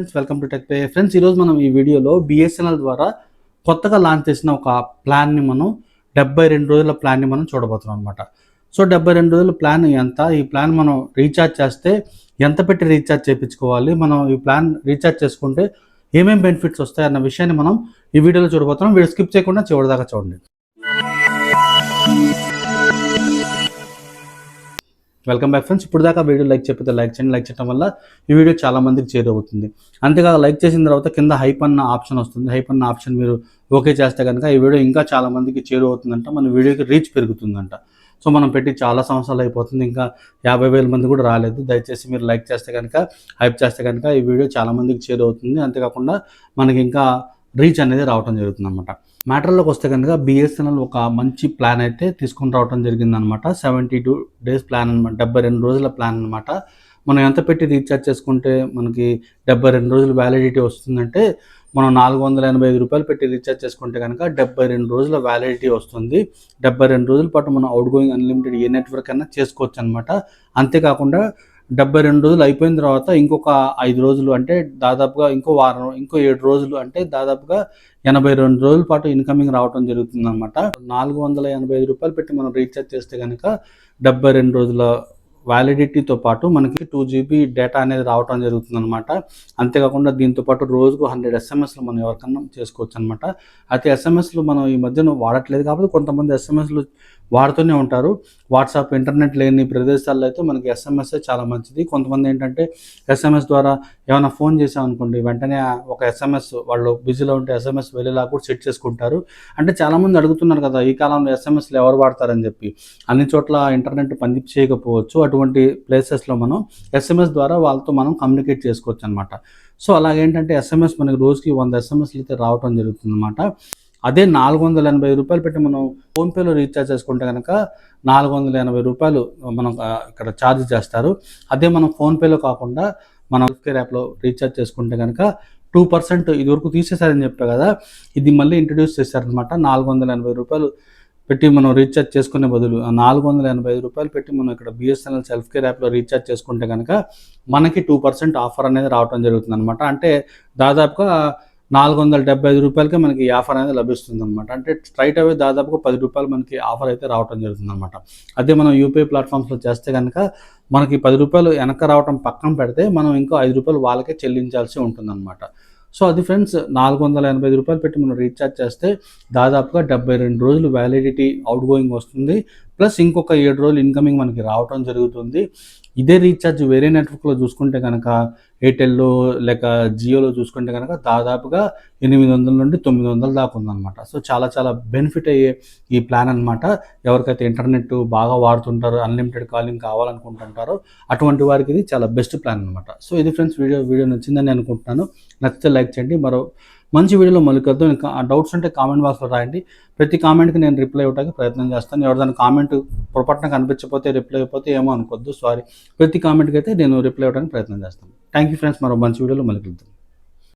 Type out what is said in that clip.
Friends welcome to tech pay friends ఈరోజు మనం ఈ వీడియోలో బిఎస్ఎన్ఎల్ ద్వారా కొత్తగా లాంచ్ చేసిన ఒక ప్లాన్ని మనం డెబ్బై రెండు రోజుల ప్లాన్ని మనం చూడబోతున్నాం అనమాట సో డెబ్బై రెండు రోజుల ప్లాన్ ఎంత? ఈ ప్లాన్ మనం రీఛార్జ్ చేస్తే ఎంత పెట్టి రీఛార్జ్ చేయించుకోవాలి? మనం ఈ ప్లాన్ రీఛార్జ్ చేసుకుంటే ఏమేమి బెనిఫిట్స్ వస్తాయన్న విషయాన్ని మనం ఈ వీడియోలో చూడబోతున్నాం. వీడియో స్కిప్ చేయకుండా చివరిదాకా చూడండి. వెల్కమ్ బ్యాక్ ఫ్రెండ్స్ ఇప్పుడు దాకా వీడియో లైక్ చెప్పితే లైక్ చేయండి. లైక్ చేయడం వల్ల ఈ వీడియో చాలా మందికి చేరవుతుంది అంతేకాదు లైక్ చేసిన తర్వాత కింద హైప్ అన్న ఆప్షన్ వస్తుంది. హైప్ అన్న ఆప్షన్ మీరు ఓకే చేస్తే కనుక ఈ వీడియో ఇంకా చాలా మందికి చేరువవుతుందంట మన వీడియోకి రీచ్ పెరుగుతుందంట. సో మనం పెట్టి చాలా సంవత్సరాలు అయిపోతుంది. ఇంకా యాభై వేల మంది కూడా రాలేదు. దయచేసి మీరు లైక్ చేస్తే కనుక హైప్ చేస్తే కనుక ఈ వీడియో చాలా మందికి చేరువవుతుంది అంతేకాకుండా మనకి ఇంకా రీచ్ అనేది రావడం జరుగుతుంది అనమాట మ్యాటర్లోకి వస్తే కనుక బిఎస్ఎన్ఎల్ ఒక మంచి ప్లాన్ అయితే తీసుకొని రావడం జరిగిందనమాట. సెవెంటీ టూ డేస్ ప్లాన్ అనమాట డెబ్బై రెండు రోజుల ప్లాన్ అనమాట మనం ఎంత పెట్టి రీఛార్జ్ చేసుకుంటే మనకి డెబ్బై రెండు రోజులు వ్యాలిడిటీ వస్తుందంటే మనం నాలుగు వందల ఎనభై ఐదు రూపాయలు పెట్టి రీఛార్జ్ చేసుకుంటే కనుక డెబ్బై రెండు రోజుల వ్యాలిడిటీ వస్తుంది. డెబ్బై రెండు రోజుల పాటు మనం అవుట్ గోయింగ్ అన్లిమిటెడ్ ఏ నెట్వర్క్ అయినా చేసుకోవచ్చు అనమాట అంతేకాకుండా డెబ్బై రెండు రోజులు అయిపోయిన తర్వాత ఇంకొక ఐదు రోజులు అంటే దాదాపుగా ఇంకో వారం ఇంకో ఏడు రోజులు అంటే దాదాపుగా ఎనభై రెండు రోజుల పాటు ఇన్కమింగ్ రావడం జరుగుతుంది అనమాట నాలుగు వందల ఎనభై ఐదు రూపాయలు పెట్టి మనం రీఛార్జ్ చేస్తే కనుక డెబ్బై రెండు రోజుల వ్యాలిడిటీతో పాటు మనకి టూ జీబీ డేటా అనేది రావడం జరుగుతుంది అనమాట అంతేకాకుండా దీంతో పాటు రోజుకు హండ్రెడ్ ఎస్ఎంఎస్లు మనం ఎవరికన్నా చేసుకోవచ్చు అనమాట అయితే ఎస్ఎంఎస్లు మనం ఈ మధ్యన వాడట్లేదు కాబట్టి కొంతమంది ఎస్ఎంఎస్లు వాడుతూనే ఉంటారు. వాట్సాప్ ఇంటర్నెట్ లేని ప్రదేశాల్లో అయితే మనకి ఎస్ఎంఎస్ చాలా మంచిది. కొంతమంది ఏంటంటే ఎస్ఎంఎస్ ద్వారా ఏమైనా ఫోన్ చేసామనుకోండి వెంటనే ఒక ఎస్ఎంఎస్ వాళ్ళు బిజీలో ఉంటే ఎస్ఎంఎస్ వెళ్ళేలా కూడా సెట్ చేసుకుంటారు. అంటే చాలామంది అడుగుతున్నారు కదా ఈ కాలంలో ఎస్ఎంఎస్లు ఎవరు వాడతారని చెప్పి. అన్ని చోట్ల ఇంటర్నెట్ పని చేయకపోవచ్చు అటువంటి ప్లేసెస్లో మనం ఎస్ఎంఎస్ ద్వారా వాళ్ళతో మనం కమ్యూనికేట్ చేసుకోవచ్చు అనమాట సో అలాగేంటంటే ఎస్ఎంఎస్ మనకి రోజుకి వంద ఎస్ఎంఎస్లు అయితే రావడం జరుగుతుంది అనమాట అదే నాలుగు వందల ఎనభై రూపాయలు పెట్టి మనం ఫోన్పేలో రీఛార్జ్ చేసుకుంటే కనుక నాలుగు వందల ఎనభై రూపాయలు మనం ఇక్కడ ఛార్జ్ చేస్తారు. అదే మనం ఫోన్పేలో కాకుండా మన కేర్ యాప్లో రీఛార్జ్ చేసుకుంటే కనుక టూ పర్సెంట్ ఇది వరకు తీసేశారని చెప్పా కదా ఇది మళ్ళీ ఇంట్రడ్యూస్ చేశారనమాట నాలుగు వందల ఎనభై రూపాయలు పెట్టి మనం రీఛార్జ్ చేసుకునే బదులు నాలుగు వందల ఎనభై ఐదు రూపాయలు పెట్టి మనం ఇక్కడ బిఎస్ఎన్ఎల్ సెల్ఫ్ కేర్ యాప్లో రీఛార్జ్ చేసుకుంటే కనుక మనకి టూ పర్సెంట్ ఆఫర్ అనేది రావడం జరుగుతుంది అనమాట అంటే దాదాపుగా నాలుగు వందల డెబ్బై ఐదు రూపాయలకే మనకి ఆఫర్ అనేది లభిస్తుంది అనమాట అంటే స్ట్రైట్ అవే దాదాపుగా పది రూపాయలు మనకి ఆఫర్ అయితే రావడం జరుగుతుంది అనమాట అదే మనం యూపీఐ ప్లాట్ఫామ్స్లో చేస్తే కనుక మనకి పది రూపాయలు వెనక రావడం పక్కన పెడితే మనం ఇంకో ఐదు రూపాయలు వాళ్ళకే చెల్లించాల్సి ఉంటుందన్నమాట. సో అది ఫ్రెండ్స్ నాలుగు వందల ఎనభై ఐదు రూపాయలు పెట్టి మనం రీఛార్జ్ చేస్తే దాదాపుగా డెబ్బై రెండు రోజులు వ్యాలిడిటీ అవుట్ గోయింగ్ వస్తుంది. ప్లస్ ఇంకొక ఏడు రోజులు ఇన్కమింగ్ మనకి రావటం జరుగుతుంది. ఇదే రీఛార్జ్ వేరే నెట్వర్క్లో చూసుకుంటే కనుక ఎయిర్టెల్లో లేక జియోలో చూసుకుంటే కనుక దాదాపుగా ఎనిమిది వందల నుండి తొమ్మిది వందల దాకా ఉందన్నమాట. సో చాలా చాలా బెనిఫిట్ అయ్యే ఈ ప్లాన్ అనమాట ఎవరికైతే ఇంటర్నెట్ బాగా వాడుతుంటారో అన్లిమిటెడ్ కాలింగ్ కావాలనుకుంటుంటారో అటువంటి వారికి ఇది చాలా బెస్ట్ ప్లాన్ అనమాట సో ఇది ఫ్రెండ్స్ వీడియో వీడియో నచ్చిందని అనుకుంటున్నాను. నచ్చితే లైక్ చేయండి. మరో మంచి వీడియోలో మళ్ళీ కలుద్దాం. ఇంకా డౌట్స్ ఉంటే కామెంట్ బాక్స్లో రాయండి. ప్రతి కామెంట్కి నేను రిప్లై ఇవ్వడానికి ప్రయత్నం చేస్తాను. ఎవరిదైనా కామెంట్ పొరపాటున కనిపించకపోతే రిప్లై అయిపోతే ఏమో అనుకోవద్దు. సారీ ప్రతి కామెంట్కి అయితే నేను రిప్లై ఇవ్వడానికి ప్రయత్నం చేస్తాను. థ్యాంక్ యూ ఫ్రెండ్స్ మరో మంచి వీడియోలో మళ్ళీ కలుద్దాం.